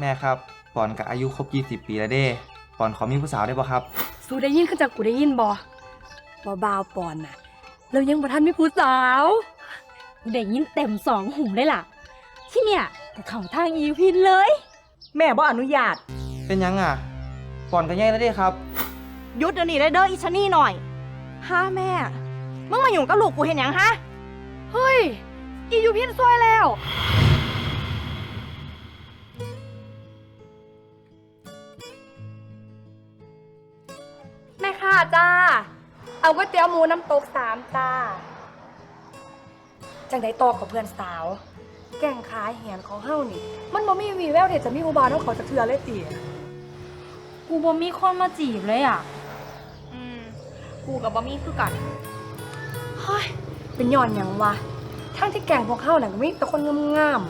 แม่ครับปอนกับอายุครบ 20 ปีแล้วเด้ปอนขอมีผู้สาวได้ปะครับ สูได้ยินขึ้นจากกูได้ยินบ่บ่บาวปอนน่ะ เรายังบ่ทันมีผู้สาวได้ยินเต็มสองหูเลยล่ะ ที่เนี่ยก็เข้าทางอีพินเลย แม่บ่อนุญาตเป็นยังอะปอนกันใหญ่แล้วเด้ครับ หยุดเดี๋ยวนี้เลยเด้ออีชะนี่หน่อยฮะแม่ มึงมาอยู่กับลูกกูเห็นยังฮะ เฮ้ย อียูพินซวยแล้ว จ้า เอาก๋วยเตี๋ยวหมูน้ำตกสามจ้า จังได้ตอกับเพื่อนสาว แก่งขาเหียนของเฮานี่ มันบ่มีวีแววเด็ดจะมีอุบาทเท่าเขาจะเทือเลยตีกูบ่มีคนมาจีบเลยอะ อืม กูกับบ่มีคือกัน เฮ้ย เป็นย้อนหยังวะ ทั้งที่แก่งพวกเฮาน่ะก็มีแต่คนงาม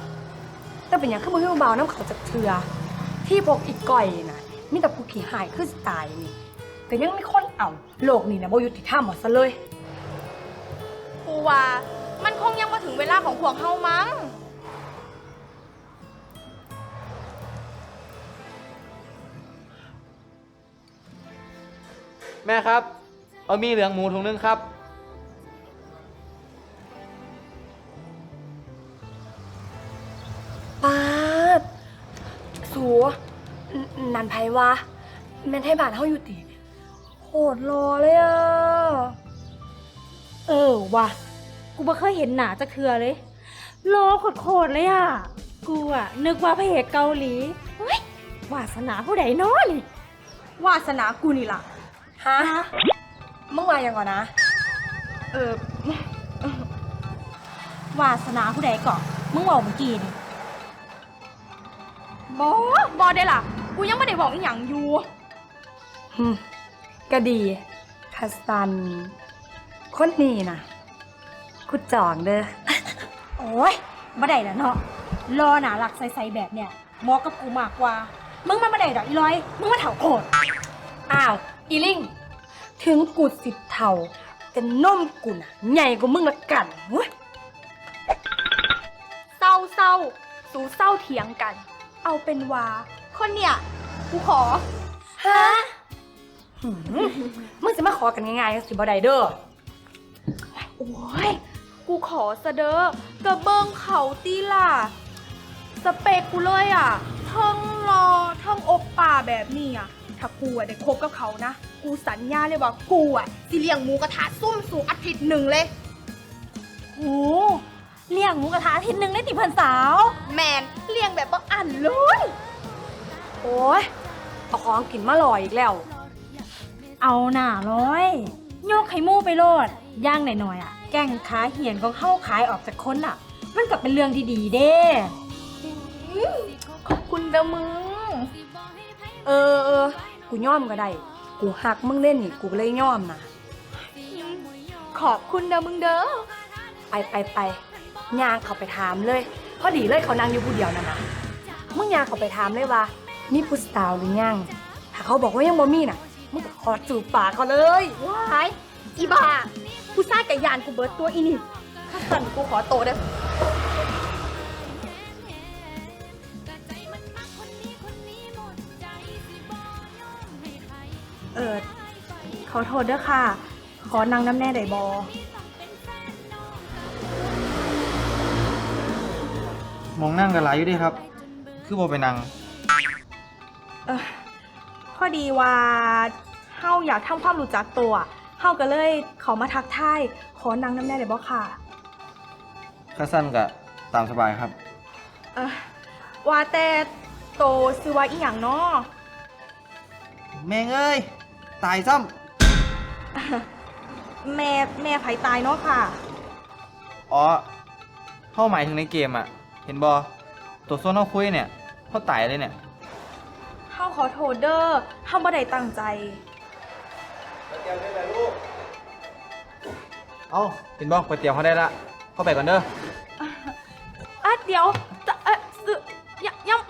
ๆ แต่เป็นหยังคือบ่มีอุบาทน้ำเขาจะเทือ ที่พวกอีกก่อยน่ะมีแต่ผู้ขี้หายคือสไตล์นี่ ก็ยังมีคนเอาโลกนี่นะบ่ยุติธรรมหมดซะเลย กูว่า มันคงยังมาถึงเวลาของพวกเฮามั้ง แม่ครับ เอามีเหลืองหมูถุงนึงครับปาดสัวนันไพวะแม่นไทยบ้านเฮาอยู่ติ โหดรอเลยอะ เออว่ะ กูบ่เคยเห็นหนาจากเทือเลยรอโคตรๆเลยอะ กูอะนึกว่าพระเอกเกาหลีเฮ้ยวาสนาผู้ใดเน้อนี่วาสนากูนี่ล่ะ ฮะเมื่อวานยังก่อนนะ เออ วาสนาผู้ใดก่อนมึงบอกเมื่อกี้นี่บอบอได้ล่ะ กูยังไม่ได้บอกอีหยังอยู่ หึก็ดีคัสตัน คนนี้นะกูจองเด้อ โอ้ยบ่ได้ละเนาะรอหนาหลักใสๆแบบเนี้ยเหมาะกับกูมากกว่า มึงมาบ่ได้ดอกอีร้อย มึงมาเถาโคตรอ้าว อีลิง ถึงกูสิเท่าแต่นมกูน่ะใหญ่กว่ามึงละกันเว้ยเศร้าเศร้าสู่เศร้าเถียงกัน เอาเป็นว่า คนเนี่ย กูขอ ฮะหื มมึงจะมาขอกันง่ายๆสิบ่ได้เด้อโอ้ย กูขอสะเด้อกระเบิงเขาตีล่ะ สเปคกูเลยอะเทั้งรอเทั้งอกป่าแบบนี้อะ ถ้ากูอะได้คบกับเขานะ กูสัญญาเลยว่ากูอะสิเลี้ยงหมูกระทะซุ่มสู่อาทิตย์หนึ่งเลยโอ้เลี้ยงหมูกระทะอาทิตย์หนึ่งได้ติเพิ่นสาว แมนเลี้ยงแบบบ่อันเลย โอ้ยเอาของกินมาลอยอีกแล้ว เอาหน่าร้อยโยกไข่มู่ไปโลดย่างหน่อยๆอะ แกล้งขาเหียนก็เข้าขายออกจากคนอะ มันก็เป็นเรื่องที่ดีเด้ขอบคุณเด้อมึง เออเออกูย่อมก็ได้ กูหักมึงเล่นนี่กูก็เลยย่อมนะขอบคุณเด้อมึงเด้อไปไปไปย่างเขาไปถามเลย พอดีเลยเขานั่งอยู่ผู้เดียวนั่นนะมึงย่างเขาไปถามเลยว่ามีผู้สาวหรือยังถ้าเขาบอกว่ายังบ่มีน่ะ มึงก็ขอจูบปากเขาเลยว้ายอีบ้าผู้ชายกับยานกูเบิดตัวอีนี่ถ้าสั่นกูขอโตเด้อเออขอโทษเด้อค่ะ ขอนางน้ำแน่ได้บอมองนั่งกันหลายอยู่เด้ครับ คือบ่ไปนั่ง เออ พอดีว่าเฮาอยากทำความรู้จักตัวเฮาก็เลยเขามาทักทายขอนางน้ำแน่ได้บ่ค่ะข้าสั้นกะตามสบายครับ เออว่าแต่โตซื้อว่าอีหยังเนาะแม่งเอ้ย ตายซ้แม่แม่ไผตายเนาะค่ะำอ๋อเข้าหมายถึงในเกมอะเห็นบอตัวโซนเขาคุยเนี่ยเขาตายเลยเนี่ยเฮา ขอโทษเด้อเฮาบ่ได้ตั้งใจเอาเห็นบอกก๋วยเตี๋ยวเขาได้ละ เข้าไปก่อนเด้อ อะเดี๋ยวจะเออซื้อยังยัง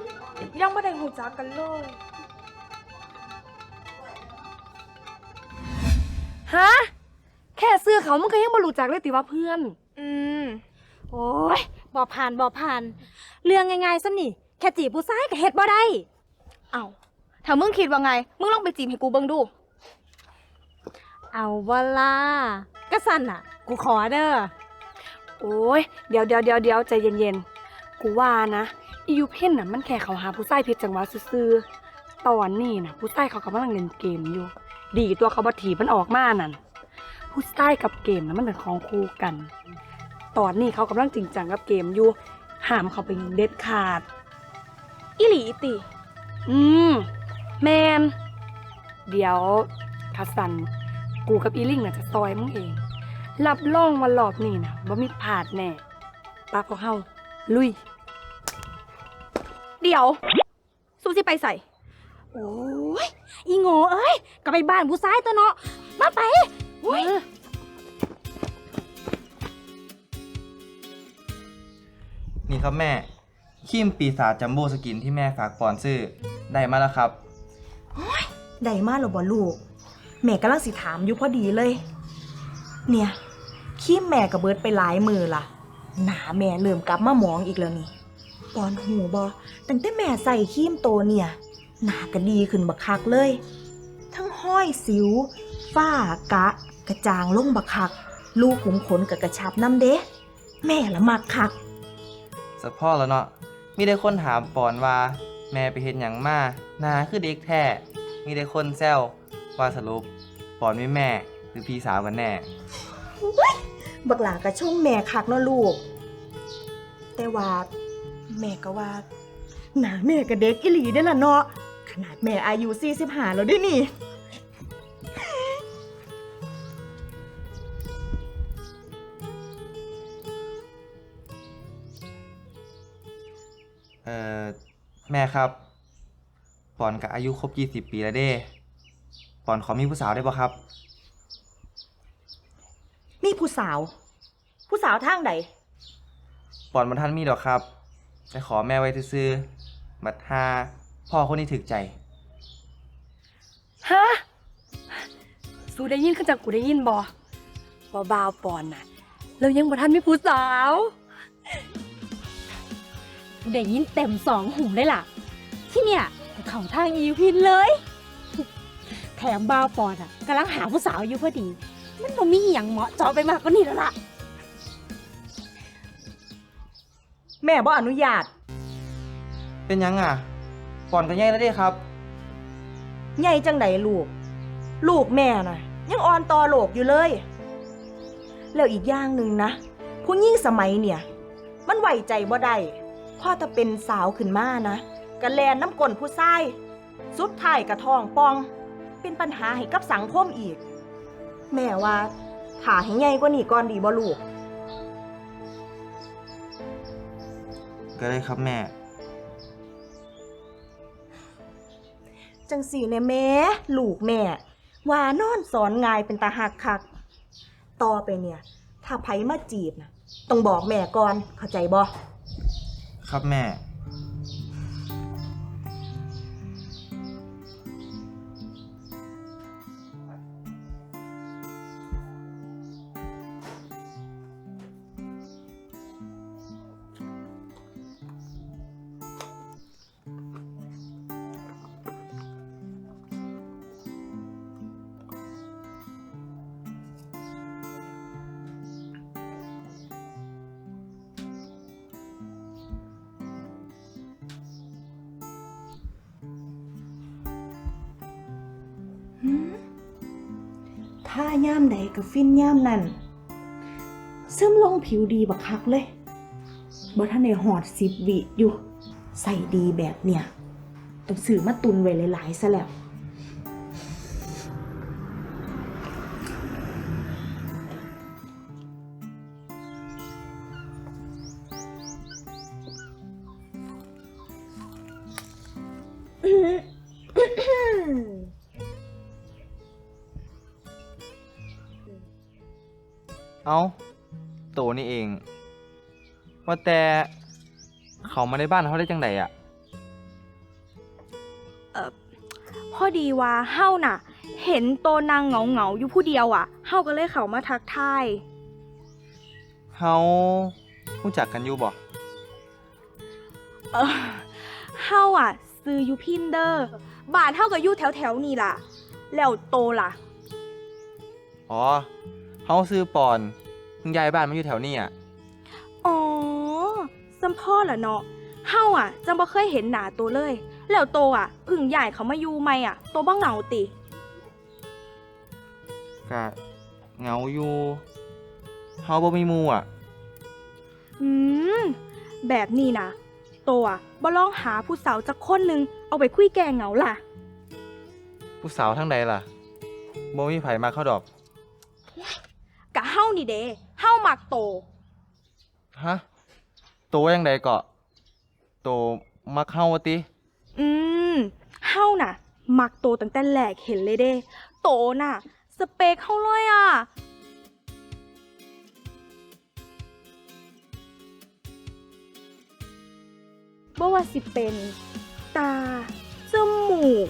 ยังไม่ได้หูจักกันเลย ฮะ แค่ซื้อเขามึงก็ยังบ่รู้จักเลยติว่าเพื่อน อืม โอ้ยบอผ่านบอผ่าน เรื่องง่ายๆซะนี่ แค่จีบผู้ชายก็เฮ็ดบ่ได้ เอา ถ้ามึงคิดว่าไง มึงลองไปจีบให้กูเบิ่งดู เอาบ่ล่ะก็สั่นน่ะ กูขอเด้อโอ้ยเดี๋ยวเดี๋ยวเดี๋ยวเดี๋ยวใจเย็นๆ กูว่านะอียูเพ่นน่ะมันแค่เขาหาผู้ชายผิดจังหวะซื่อๆตอนนี้น่ะ ผู้ชายเขากำลังเล่นเกมอยู่ ดีตัวเขาบัถีบมันออกมานั่นผู้ชายกับเกมน่ะมันเป็นของคู่กัน ตอนนี้เขากำลังจริงจังกับเกมอยู่ห้ามเขาไปเด็ดขาดอีหลีติ อืม แมนเดี๋ยวคัสซันกูกับอีลิงน่ะจะซอยมึงเอง รับรองวันรอบนี้นะว่ามีพลาดแน่ปาพวกเฮาลุย เดี๋ยวสู้สิไปใส่ โอ้ยอีโง่เอ้ยก็ไปบ้านผู้ชายตัวเนาะมาไปโอ้ยนี่ครับแม่ครีมปีศาจจัมโบ้สกินที่แม่ฝากปอนซื้อได้มาแล้วครับ ได้มาหรอบ่ลูก แม่กำลังสิถามอยู่พอดีเลย เนี่ยคีมแม่กับเบิดไปหลายมือล่ะ หนาแม่เริ่มกลับมาหมองอีกแล้วนี่ปอนหูบอตั้งแต่แม่ใส่คีมโตเนี่ย หนาก็ดีขึ้นบักคักเลย ทั้งห้อยสิว ฝ้ากะ กระจางลงบักคัก ลูกขุมขนกับกระชับน้ำเด้แม่ละมักคักสะพ่อแล้วเนาะมีได้คนถามปอนว่า แม่ไปเห็นอย่างมาหนาคือเด็กแท้ มีได้คนแซวว่าสรุปปอนไม่แม่หรือพี่สาวกันแน่ บักหลากระช่งแม่คักเนาะลูก แต่ว่าแม่ก็ว่าหนาแม่กับเด็กอิหลีได้อล่ะเนาะขนาดแม่อายุ45แล้วเด้วยนี่ เอ่อ แม่ครับ ปอนกับอายุครบ20ปีแล้วเด้ปอนขอมีผู้สาวได้ปะครับนี่ผู้สาว ผู้สาวทางใดปอนบนท่านมีดอกครับ แต่ขอแม่ไว้ซื้อๆบัดฮาพ่อคนนี้ถึกใจ ฮะสูได้ยินขึ้นจากกูได้ยินบอบอบาวปอนน่ะเรายังบ่ทันมีผู้สาวได้ยินเต็มสองหูเลยล่ะ ที่เนี่ย เขาทางอีพินเลย แถมบ้าวปอนอะกำลังหาผู้สาวอยู่พอดี มันบ่มีอหย่างเหมาะเจาะไปมากกว่านี้แล้วล่ะ แม่บ่อนุญาตเป็นยังอะปอนกันใหญ่แล้วเด้ครับ ใหญ่จังใดลูก ลูกแม่น่ะ ยังอ่อนต่อโลกอยู่เลย แล้วอีกอย่างหนึ่งนะผู้ยิ่งสมัยเนี่ย มันไหวใจบ่ได้พ่อจะเป็นสาวขึ้นมานะ กะแลนน้ำกลนผู้ชาย สุดท้ายกระทองปอง เป็นปัญหาให้กับสังคมอีก แม่ว่าถ่าให้ใหญ่กว่านี้ก่อนดีบ่ลูก ก็ได้ครับแม่ จังสี่เนี่ยแม่ลูกแม่ ว่านอนสอนงายเป็นตาหักคัก ต่อไปเนี่ย ถ้าไผมาจีบนะต้องบอกแม่ก่อนเข้าใจบ่ครับแม่ ถ้าย่ามใดกับฟินย่ามนั่นซึมลงผิวดีบักคักเลยบ่ท่านในหอดสิบวิอยู่ ใส่ดีแบบเนี่ยต้องสื่อมาตุนไว้หลายๆซะแล้ว ว่าแต่เขามาในบ้านเขาได้จังไดอะพอดีว่าเฮาน่ะ เห็นโตนางเหงาเหงาๆอยู่ผู้เดียวอะเฮาก็เลยเข้ามาทักทายเขารู้จักกันอยู่บ่ เออเฮาอะซื้ออยู่พินเดอร์บ้านเฮาก็อยู่แถวแถวๆนี่ล่ะ แล้วโตล่ะ อ๋อเฮาซื้อปอนเพิ่งย้ายบ้านมาอยู่แถวนี้อะ อ๋อซัมพ่อล่ะเนาะเฮาอะ จังบ่เคยเห็นหน้าโตเลย แล้วโตอะเพึ่งย้ายเขามาอยู่ใหม่อะ โตบ่เหงาติก็เหงาอยู่เฮาบ่มีหมู่อะ อืม แบบนี้นะโตอะบ่ลองหาผู้สาวจักคนหนึ่งเอาไปคุยแก้เหงาล่ะ ผู้สาวทั้งใดล่ะบ่มีไผมาเข้าดอก กะเฮานี่เด้เฮามักโต ฮะโตยังใดเกาะโตมักเฮาว่าติ อืมเฮาน่ะ มักโตตั้งแต่แรกเห็นเลยเด้ โตน่ะ สเปคเฮาเลยอะ บ่ว่าสิเป็น ตา จมูก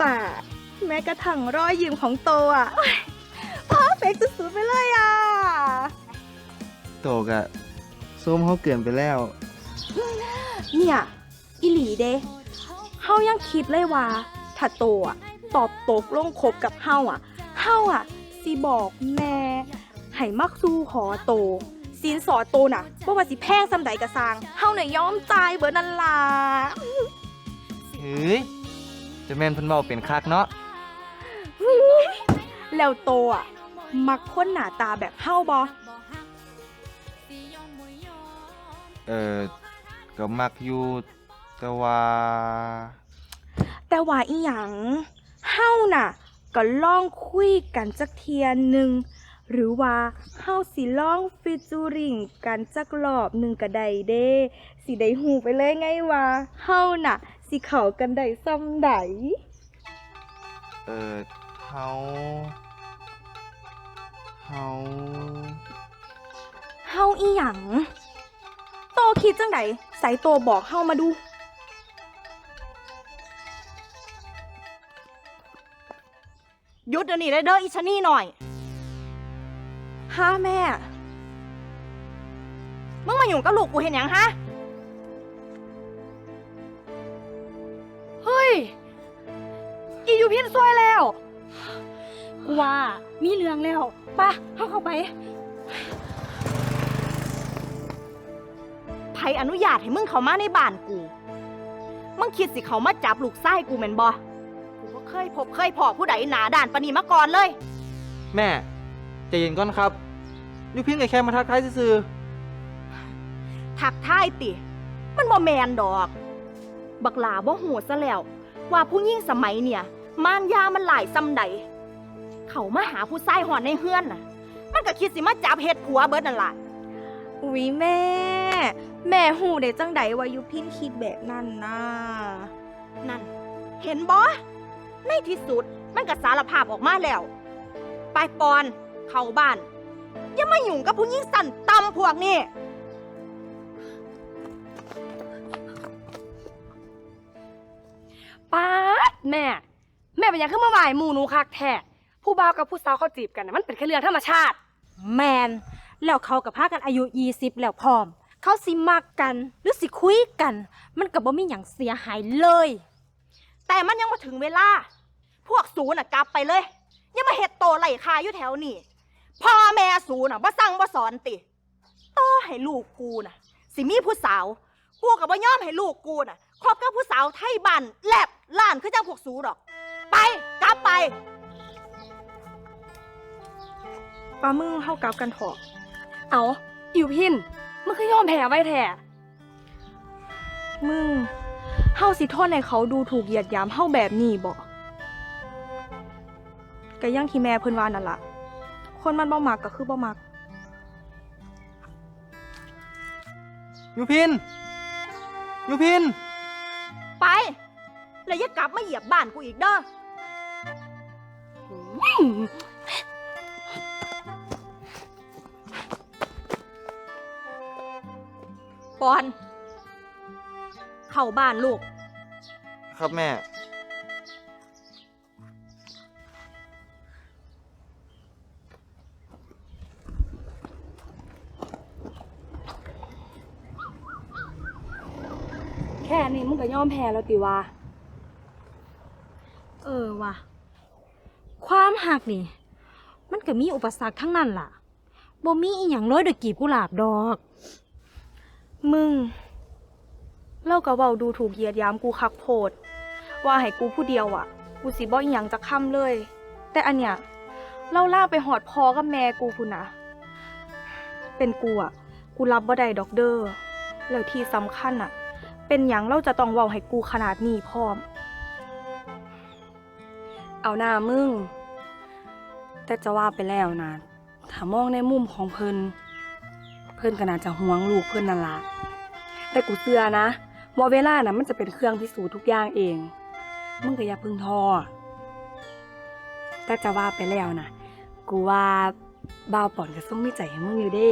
ปาก แม้กระทั่งรอยยิ้มของโตอะ เพอร์เฟกสุดๆไปเลยอะ โตกะ ส้มเฮาเกินไปแล้ว เนี่ยอิหลีเด้เฮายังคิดเลยว่าถ้าโตอะตอบตกลงคบกับเฮาอะเฮาอะสิบอกแม่ให้มักสู้ขอโตสินสอดโตน่ะบ่ว่าสิแพงซำใดกะสร้างเฮาน่ะยอมจ่ายเบิดนั่นล่ะเฮ้ยจะแม่นเพิ่นเว้าเป็นคักเนาะแล้วโตอะมักคนหน้าตาแบบเฮาบ่ เออก็มักอยู่แต่ว่าแต่ว่าอีหยังเฮาน่ะ ก็ลองคุยกันจักเทียนหนึ่งหรือว่าเฮาสิลองฟิจูริงกันจักรอบหนึ่งก็ได้เด้สิได้หูไปเลยไงว่าเฮาน่ะ สิเข้ากันได้ซ้ำใดเออเฮาเฮาเฮาอีหยัง โตคิดจังไดใส่โตบอกเฮามาดู หยุดเดี๋ยวนี้เลยเด้ออีชะนี่หน่อยฮะแม่ มึงมาอยู่กับลูกกูเห็นยังฮะ เฮ้ย อียูพินซวยแล้ว กูว่ามีเรื่องแล้วปะเข้าเข้าไป ผอนุญาตให้มึงเข้ามาในบ้านกู มึงคิดสิเขามาจับลูกไส้กูแม่นบ่กูบ่เคยพบเคยพอผู้ใดหนาด่านปานนีมาก่อนเลย แม่ใจเย็นก่อนครับยูพินก็แค่มาทักทายซื่อทักทายติ มันบ่แมนดอก บักหลาบ่หูซะแล้ว ว่าผู้หญิงสมัยเนี่ย มารยามันหลายซำใด เขามาหาผู้ชายหอนในเฮือนน่ะ มันก็คิดสิมาจับเฮ็ดผัวเบิดนั่นล่ะ อุ๊ยแม่ แม่หูได้จังไดว่ายุพินคิดแบบนั้นนะนั่น เห็นบ่ในที่สุดมันก็สารภาพออกมาแล้ว ไปปอน เข้าบ้าน อย่ามายุ่งกับผู้หญิงสั่นต่ำพวกนี้ป๊าดแม่ แม่เป็นหยังขึ้นมาไหวหมู่หนูคักแท้ผู้บ่าวกับผู้สาวเขาจีบกันน่ะมันเป็นแค่เรื่องธรรมชาติ แมนแล้วเขากับพากันอายุ 20 แล้วพร้อม เขาสิมักกัน หรือสิคุยกัน มันก็บ่มีหยังเสียหายเลย แต่มันยังมาถึงเวลา พวกสูน่ะกลับไปเลยอย่ามาเฮ็ดโตไหลคาอยู่แถวนี้พ่อแม่สูน่ะบ่สั่งบ่สอนติต่อให้ลูกกูน่ะ สิมีผู้สาว กูก็บ่ยอมให้ลูกกูน่ะคบกับผู้สาวไทยบ้านแลบล้านคือจังพวกสูดอก ไปกลับไปปลามึงเฮากลับกันเถอะเอาอิวพิน มันคือยอมแพ้ไว้แท้มึงเฮาสิโทษให้เขาดูถูกเหยียดหยามเฮาแบบนี้บ่ก็อยังที่แม่เพิ่นว่านั่นล่ะ คนมันบ่มักก็คือบ่มักๆยูพินยูพิน ไป แล้วอย่ากลับมาเหยียบบ้านกูอีกเด้อ ปอน เข้าบ้านลูก ครับแม่ แค่นี้มึงก็ก็ยอมแพ้แล้วติวะเออว่ะ ความหักนี่ มันก็มีอุปสรรคทั้งนั้นล่ะบ่มีอีหยังร้อยดอกกีบกุหลาบดอก มึง เล่ากับเว้าดูถูกเหยียดหยามกูคักโพด ว่าให้กูผู้เดียวอะ กูสิบ่อีหยังจะค้ำเลย แต่อันเนี้ยเล่าล่าไปหอดพอกับแม่กูพุ่นนะเป็นกูอะ กูรับบ่ได้ดอกเด้อแล้วที่สำคัญอะ เป็นหยังเราจะต้องเว้าให้กูขนาดนี้พร้อม เอาหน้ามึง แต่จะว่าไปแล้วนะถ้ามองในมุมของเพิ่นเพิ่นก็น่าจะห่วงลูกเพิ่นนั่นละ แต่กูเชื่อนะว่าเวลาน่ะมันจะเป็นเครื่องพิสูจน์ทุกอย่างเอง มึงก็อย่าพึ่งท้อแต่จะว่าไปแล้วนะกูว่าบ่าวป่อนก็ส่งมีใจให้มึงอยู่เด้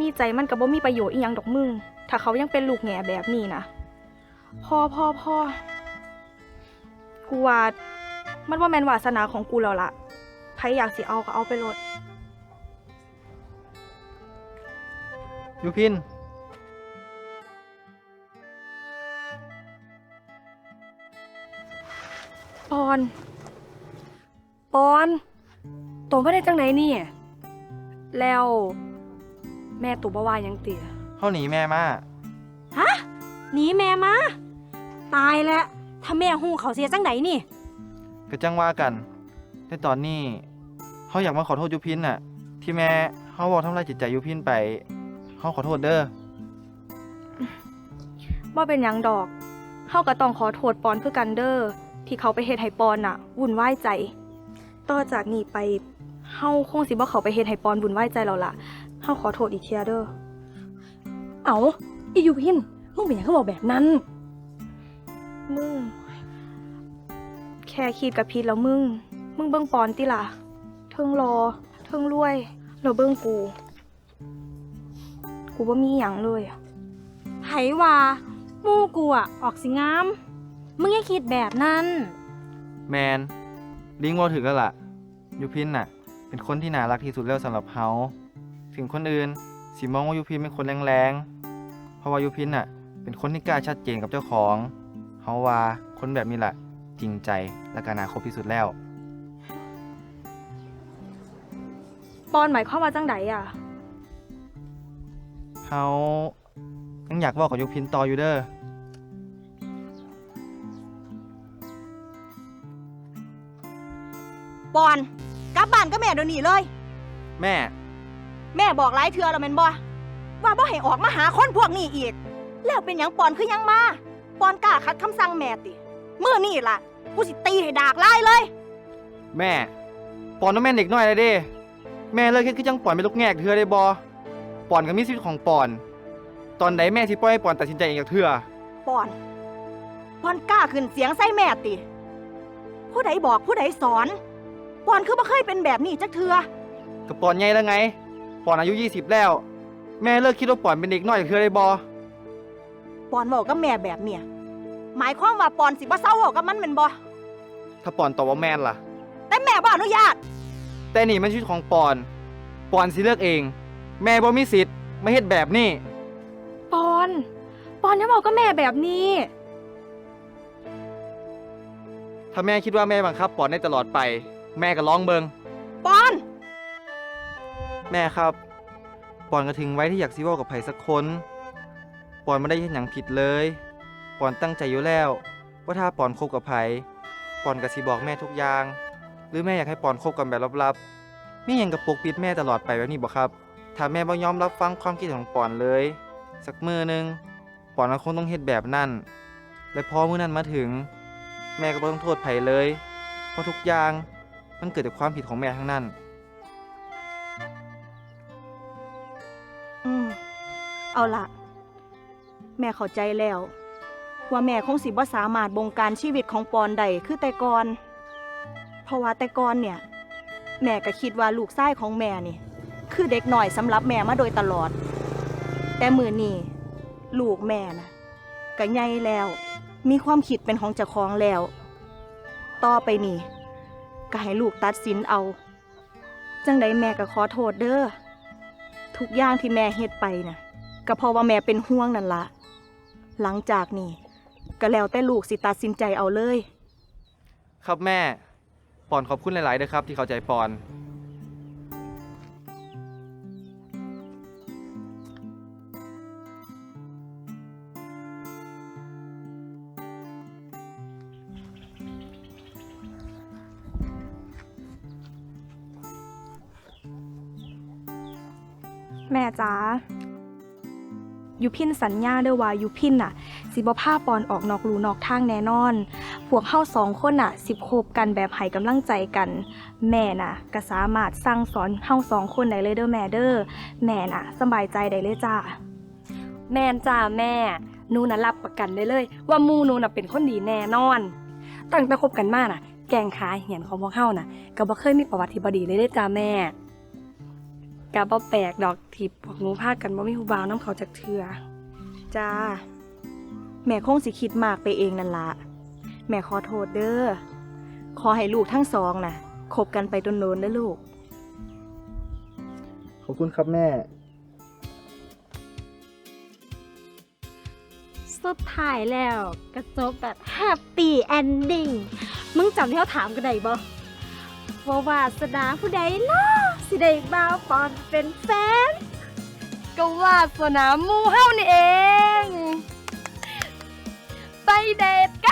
มีใจมันก็บ่มีประโยชน์อีหยังดอกมึง ถ้าเขายังเป็นลูกแง่แบบนี้นะพ่อพ่อพ่อกูว่ามันว่าแมนวาสนาของกูแล้วล่ะใครอยากสิเอาก็เอาไปโลด ยูพิน ปอน ปอนตัวไม่ได้จังไหนนี่แล้ว แม่ตัวบ่ว่าหยังเตี๋ยเขาหนีแม่มาหนีแม่มา ตายแล้วถ้าแม่หูเขาเสียจังไหนนี่ ก็จังว่ากัน แต่ตอนนี้เขาอยากมาขอโทษยูพินน่ะ ที่แม่เขาบอกทำลายจิตใจยูพินไป เขาขอโทษเด้อว่าเป็นหยังดอกเฮาก็ต้องขอโทษปอนเพื่อกันเด้อที่เขาไปเฮ็ดให้ปอนน่ะ วุ่นวายใจ ต่อจากนี้ไปเฮาคงสิบ่เขาไปเฮ็ดให้ปอนวุ่นวายใจแล้วล่ะเฮาขอโทษอีกเทียเด้อเอาอียูพินมึงเป็นหยังเขาบอกแบบนั้น มึง แค่คิดกับพีดแล้วมึง มึงเบิ่งปอนติล่ะเทิงรอเทิงรวยแล้วเบิ่งกู กูบ่มีหยังเลยอะไผว่าหมู่กูอะออกสิงาม มึงอย่าคิดแบบนั้น แมนลิงว่าถึงแล้วล่ะยูพินน่ะ เป็นคนที่น่ารักที่สุดแล้วสำหรับเขาถึงคนอื่นสิมองว่ายูพินเป็นคนแรงๆ เพราะว่ายูพินน่ะ เป็นคนที่กล้าชัดเจนกับเจ้าของเขาว่าคนแบบนี้แหละจริงใจและก็น่าคบที่สุดแล้ว ปอนหมายความว่าจังไดอะ เขายังอยากบอกกับยูพินต่ออยู่เด้อปอน กลับบ้านก็แม่เดี๋ยวนี้เลย แม่ แม่บอกหลายเทื่อแล้วแม่นบ่ว่าบ่ให้ออกมาหาคนพวกนี้อีก แล้วเป็นหยังปอนคือหยังมาปอนกล้าขัดคำสั่งแม่ติมื้อนี้ล่ะกูสิตีให้ดากลายเลย แม่ ปอนต้องแม่นเด็กน้อยเลยเด้ แม่เลิกคิดคือจังปอนเป็นลูกแงกเธอได้บอ ปอนก็มีชีวิตของปอน ตอนไหนแม่สิปล่อยให้ปอนตัดสินใจเองจากเธอปอนปอนกล้าขึ้นเสียงใส่แม่ติ ผู้ใดบอกผู้ใดสอนปอนคือบ่เคยเป็นแบบนี้จักเทือกับปอนไงแล้วไง ปอนอายุ 20 แล้ว แม่เลิกคิดว่าปอนเป็นเด็กน้อยจากเธอได้บอปอนบอกกับแม่แบบเนี้ยหมายความว่าปอนสิบ่เศร้าบอกกับมันแม่นบ่ถ้าปอนตอบว่าแม่นล่ะ แต่แม่บ่อนุญาต แต่นี่มันชีวิตของปอน ปอนสิเลือกเอง แม่บ่มีสิทธิ์ไม่เฮ็ดแบบนี้ ปอน ปอนอย่าบอกกับแม่แบบนี้ ถ้าแม่คิดว่าแม่บังคับปอนได้ตลอดไป แม่ก็ร้องเบิง ปอน แม่ครับ ปอนก็ถึงไว้ที่อยากซิเว่ากับไผสักคน ปอนไม่ได้เห็นอย่างผิดเลย ปอนตั้งใจอยู่แล้ว ว่าถ้าปอนคบกับไผปอนก็สิบอกแม่ทุกอย่าง หรือแม่อยากให้ปอนคบกันแบบลับๆมีหยังกับปกปิดแม่ตลอดไปแบบนี้บ่ครับ ถ้าแม่บ่ยอมรับฟังความคิดของปอนเลย สักมือหนึงปอนก็คงต้องเฮ็ดแบบนั้น และพอมื้อนั้นมาถึง แม่ก็บ่ต้องโทษไผเลย เพราะทุกอย่างมันเกิดจากความผิดของแม่ทั้งนั้น อืมเอาละแม่เข้าใจแล้ว ว่าแม่คงสิบ่สามารถบงการชีวิตของปอนได้คือแต่ก่อน เพราะว่าแต่ก่อนเนี่ย แม่ก็คิดว่าลูกชายของแม่นี่ คือเด็กหน่อยสำหรับแม่มาโดยตลอด แต่มือนี้ลูกแม่นะก็ใหญ่แล้ว มีความคิดเป็นของเจ้าของแล้ว ต่อไปนี่ก็ให้ลูกตัดสินเอา จังใดแม่ก็ขอโทษเด้อทุกอย่างที่แม่เฮ็ดไปน่ะก็เพราะว่าแม่เป็นห่วงนั่นละหลังจากนี่ก็แล้วแต่ลูกสิตัดสินใจเอาเลย ครับแม่ปอนขอบคุณหลายๆเด้อครับ ที่เข้าใจปอน จ๋ายูพินสัญญาเด้อว่ายูพินน่ะ สิบ่พาปอนออกนอกรูนอกทางแน่นอน พวกเฮาสองคนน่ะ สิบคบกันแบบให้กำลังใจกัน แม่น่ะก็สามารถสั่งสอนเฮาสองคนได้เลยเด้อแม่เด้อแม่น่ะ สบายใจได้เลยจ้าแม่นจ้าแม่หนูน่ะรับประกันได้เลย ว่าหมูหนูน่ะเป็นคนดีแน่นอน ตั้งแต่คบกันมาน่ะ แกงขาเหียนของพวกเฮาน่ะก็บ่เคยมีประวัติที่บ่ดีเลยเด้อจ้าแม่ ก็บ่แปลกดอกที่พวกหนูพากันบ่มีผู้บ่าวนํเขาจักเทื่อจ้า แม่คงสิคิดมากไปเองนั่นละ แม่ขอโทษเด้อ ขอให้ลูกทั้งสองน่ะคบกันไปจนโนนนะลูก ขอบคุณครับแม่ สุดท้ายแล้วก็จบแบบแฮปปี้เอนดิ้งมึงจำที่เขาถามกันได้บ่ ว่าวาสนาผู้ใดล่ะสิได้บ่าวปอนเป็นแฟน ก็วาสนาหมูเฮ้านี่เอง ไปเดทกัน